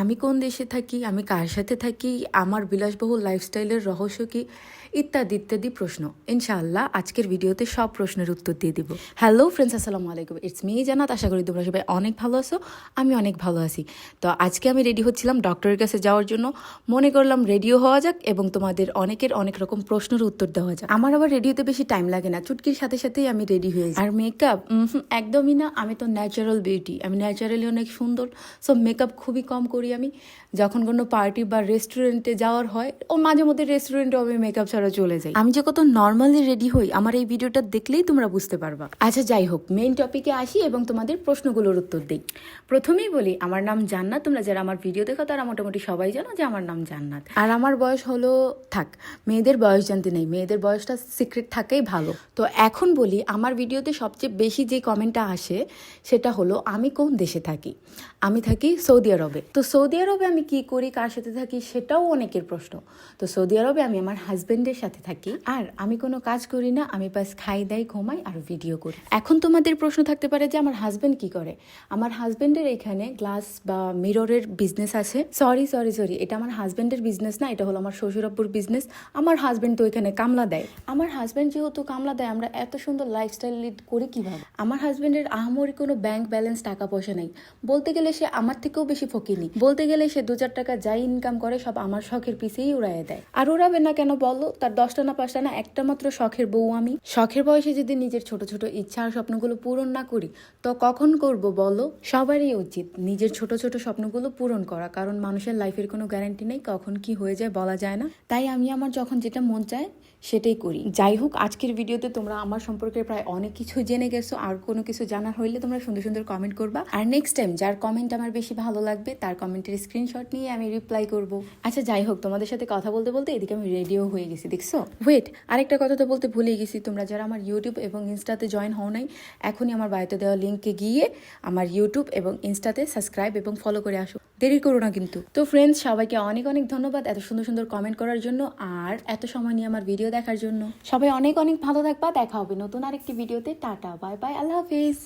আমি কোন দেশে থাকি আমি কার সাথে থাকি আমার বিলাসবহুল লাইফস্টাইলের রহস্য কি ইত্যাদি ইত্যাদি প্রশ্ন। ইনশাআল্লাহ আজকের ভিডিওতে সব প্রশ্নের উত্তর দিয়ে দিব। হ্যালো ফ্রেন্ডস আসসালামু আলাইকুম। ইটস মি জানাত আশা করি তোমরা সবাই অনেক ভালো আছো আমি অনেক ভালো আছি। তো আজকে আমি রেডি হচ্ছিলাম ডক্টরের কাছে যাওয়ার জন্য। মনে করলাম রেডিও হওয়া যাক এবং তোমাদের অনেকের অনেক রকম প্রশ্নের উত্তর দেওয়া যাক। আমার আবার রেডিওতে বেশি টাইম লাগে না চুটকির সাথে সাথেই আমি রেডি হয়ে যাই। আর মেকআপ একদমই না আমি তো ন্যাচারাল বিউটি আমি ন্যাচারালি অনেক সুন্দর। সো মেকআপ খুবই কম করি আমি। যখন কোনো পার্টি বা রেস্টুরেন্টে যাওয়ার হয় ও মাঝে মধ্যে রেস্টুরেন্টে আমি মেকআপ ছাড়া চলে যাই। আমি যে কত নর্মালি রেডি হই আমার এই ভিডিওটা দেখলেই তোমরা বুঝতে পারবা। আচ্ছা যাই হোক মেইন টপিকে আসি এবং তোমাদের প্রশ্নগুলোর উত্তর দিই। প্রথমেই বলি আমার নাম জান্নাত। তোমরা যারা আমার ভিডিও দেখো তারা মোটামুটি সবাই জানো যে আমার নাম জান্নাত। আর আমার বয়স হলো থাক মেয়েদের বয়স জানতে নেই। মেয়েদের বয়সটা সিক্রেট থাকেই ভালো। তো এখন বলি আমার ভিডিওতে সবচেয়ে বেশি যে কমেন্টটা আসে সেটা হলো আমি কোন দেশে থাকি? আমি থাকি সৌদি আরবে। তো সৌদি আরবে আমি কি করি, কার সাথে থাকি সেটাও অনেকের প্রশ্ন। তো সৌদি আরবে আমি আমার হাজবেন্ডের সাথে থাকি। আর আমি কোনো কাজ করি না, আমি বাস খাই, দাই, ঘুমাই আর ভিডিও করি। এখন তোমাদের প্রশ্ন থাকতে পারে যে আমার হাজবেন্ড কি করে? আমার হাজবেন্ডের এখানে গ্লাস বা মিররের বিজনেস আছে। সরি সরি সরি এটা আমার হাজবেন্ডের বিজনেস না, এটা হলো আমার শ্বশুরাব্বুর বিজনেস আমার হাজবেন্ড তো এখানে কামলা দেয়। আমার হাজবেন্ড যেহেতু কামলা দেয়, আমরা এত সুন্দর লাইফস্টাইল লিড করি কীভাবে? আমার হাজবেন্ডের আহামরি কোনো ব্যাংক ব্যালেন্স টাকা পয়সা নেই। বলতে গেলে সে আমার থেকেও বেশি ফকিনি বলতে গেলে সে দু চার টাকা যাই ইনকাম করে সব আমার শখের পিছেই উড়াইয়ে দেয়। আর উড়াবে না কেন বলো? তার দশটা না পাঁচটা না একটা মাত্র শখের বউ আমি। শখের বয়সে যদি নিজের ছোট ছোট ইচ্ছা আর স্বপ্নগুলো পূরণ না করি, তো কখন করব বলো? সবারই উচিত নিজের ছোট ছোট স্বপ্নগুলো পূরণ করা, কারণ মানুষের লাইফের কোনো গ্যারান্টি নেই, কখন কি হয়ে যায় বলা যায় না। তাই আমি আমার যখন যেটা মন চায়, সেটাই করি। যাই হোক, আজকের ভিডিওতে তোমরা আমার সম্পর্কে প্রায় অনেক কিছু জেনে গেছো, আর কোনো কিছু জানার হইলে তোমরা সুন্দর সুন্দর কমেন্ট করবা। আর নেক্সট টাইম যার কমেন্ট আমার বেশি ভালো লাগবে, তার কমেন্টের স্ক্রিনশট নিয়ে আমি রিপ্লাই করব। আচ্ছা যাই হোক তোমাদের সাথে কথা বলতে বলতে এদিকে আমি রেডিও হয়ে গেছি দেখছ? ওয়েট আরেকটা কথা তো বলতে ভুলে গেছি। তোমরা যারা আমার ইউটিউব এবং ইনস্টাতে জয়েন হও নাই এখনই আমার বাড়িতে দেওয়া লিঙ্কে গিয়ে আমার ইউটিউব এবং ইনস্টাতে সাবস্ক্রাইব এবং ফলো করে আসো। দেরি করো না কিন্তু। তো ফ্রেন্ডস সবাইকে অনেক অনেক ধন্যবাদ এত সুন্দর সুন্দর কমেন্ট করার জন্য আর এত সময় নিয়ে আমার ভিডিও দেখার জন্য। সবাই অনেক অনেক ভালো থাকবা। দেখা হবে নতুন আরেকটি ভিডিওতে টাটা বাই বাই আল্লাহ হাফিজ।